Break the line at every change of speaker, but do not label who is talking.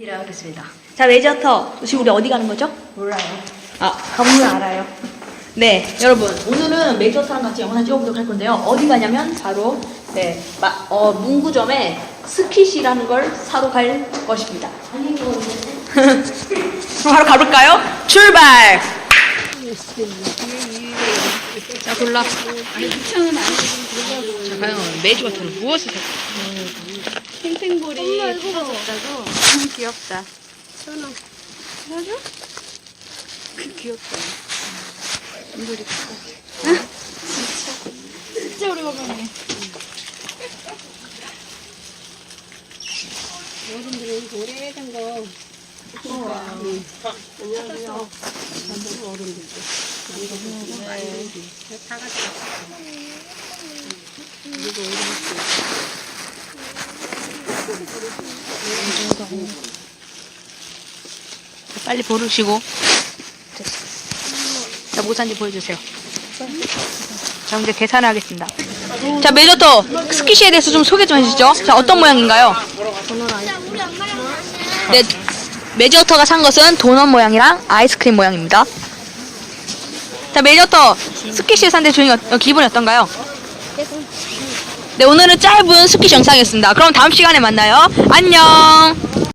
이라 하겠습니다.
자, 메이저터. 지금 우리 어디 가는 거죠?
몰라요.
아,
건물 알아요.
네, 여러분. 오늘은 메이저터랑 같이 영상 찍어보도록 할 건데요. 어디 가냐면 바로, 네, 마, 어, 문구점에 스킷이라는 걸 사러 갈 것입니다. 그럼 바로 가볼까요? 출발! 자, 골라. 자, 과연 메이저터는 무엇을 살
탱탱볼이 부서졌다고? 귀엽다. 천원. 맞아? 그 귀엽다. 인돌이 크다. 진짜. 진짜 오래간만에. 어른들은 오래된 거. 응. 안녕하세요. 전부 어른들도. 네. 다 같이 이거 어른들.
빨리 고르시고. 자, 뭐 산지 보여주세요. 자, 이제 계산을 하겠습니다. 자, 메이저터 스키시에 대해서 좀 소개 좀 해주시죠. 자, 어떤 모양인가요? 네, 메이저터가 산 것은 도넛 모양이랑 아이스크림 모양입니다. 자, 메이저터 스키시에 산데 조용히 어, 기분이 어떤가요? 네, 오늘은 짧은 스키시 영상이었습니다. 그럼 다음 시간에 만나요. 안녕!